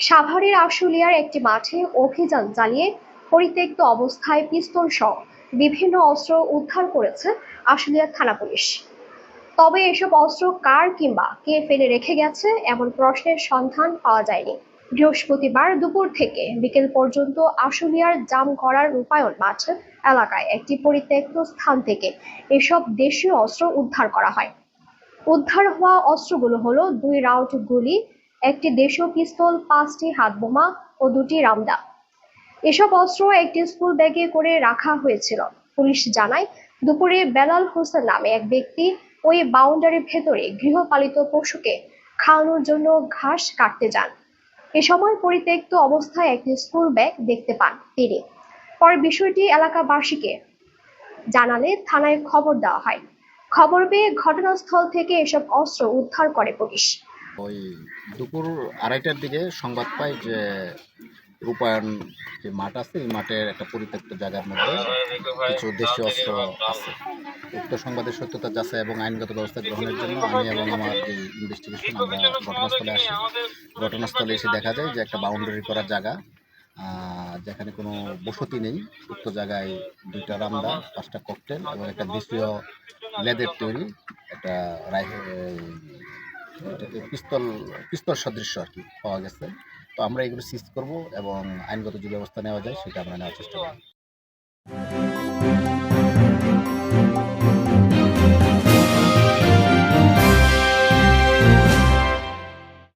সাভারের আশুলিয়ার একটি মাঠে অভিযান চালিয়ে পরিত্যক্ত অবস্থায় পিস্তল সহ বিভিন্ন অস্ত্র উদ্ধার করেছে আশুলিয়া থানা পুলিশ। তবে এসব অস্ত্র কার কিংবা কে ফেলে রেখে গেছে এমন প্রশ্নের সন্ধান পাওয়া যায়নি। বৃহস্পতিবার দুপুর থেকে বিকেল পর্যন্ত আশুলিয়ার জাম জামগড়ার রূপায়ণ মাঠ এলাকায় একটি পরিত্যক্ত স্থান থেকে এসব দেশীয় অস্ত্র উদ্ধার করা হয়। উদ্ধার হওয়া অস্ত্রগুলো হলো দুই রাউন্ড গুলি একটি দেশীয় পিস্তল, পাঁচটি হাতবোমা ও দুটি রামদা। এসব অস্ত্র একটি স্কুল ব্যাগে করে রাখা হয়েছিল। পুলিশ জানায়, দুপুরে বেলাল হোসেন নামে এক ব্যক্তি ওই বাউন্ডারির ভেতরে গৃহপালিত পশুকে খাওয়ানোর জন্য ঘাস কাটতে যান। এ সময় পরিত্যক্ত অবস্থায় একটি স্কুল ব্যাগ দেখতে পান তিনি। পরে বিষয়টি এলাকাবাসীকে জানালে থানায় খবর দেওয়া হয়। খবর পেয়ে ঘটনাস্থল থেকে এসব অস্ত্র উদ্ধার করে পুলিশ। ওই দুপুর আড়াইটার দিকে সংবাদ পাই যে রূপায়ণ যে মাঠ আছে, এই মাঠের একটা পরিত্যক্ত জায়গার মধ্যে কিছু দেশীয় অস্ত্র আছে। উক্ত সংবাদের সত্যতা যাচাই এবং আইনগত ব্যবস্থা গ্রহণের জন্য আমি এবং আমার যে ইনভেস্টিগেশন আমরা ঘটনাস্থলে আসি। ঘটনাস্থলে এসে দেখা যায় যে একটা বাউন্ডারি করা জায়গা যেখানে কোনো বসতি নেই। উক্ত জায়গায় দুইটা রামদা, পাঁচটা ককটেল এবং একটা দেশীয় লেদের তৈরি, একটা রাই এটাকে পিস্তল পিস্তল সদৃশ্য আর কি পাওয়া গেছে। তো আমরা এগুলো সিজ করব এবং আইনগত যে ব্যবস্থা নেওয়া যায় সেটা আমরা নেওয়ার চেষ্টা করব।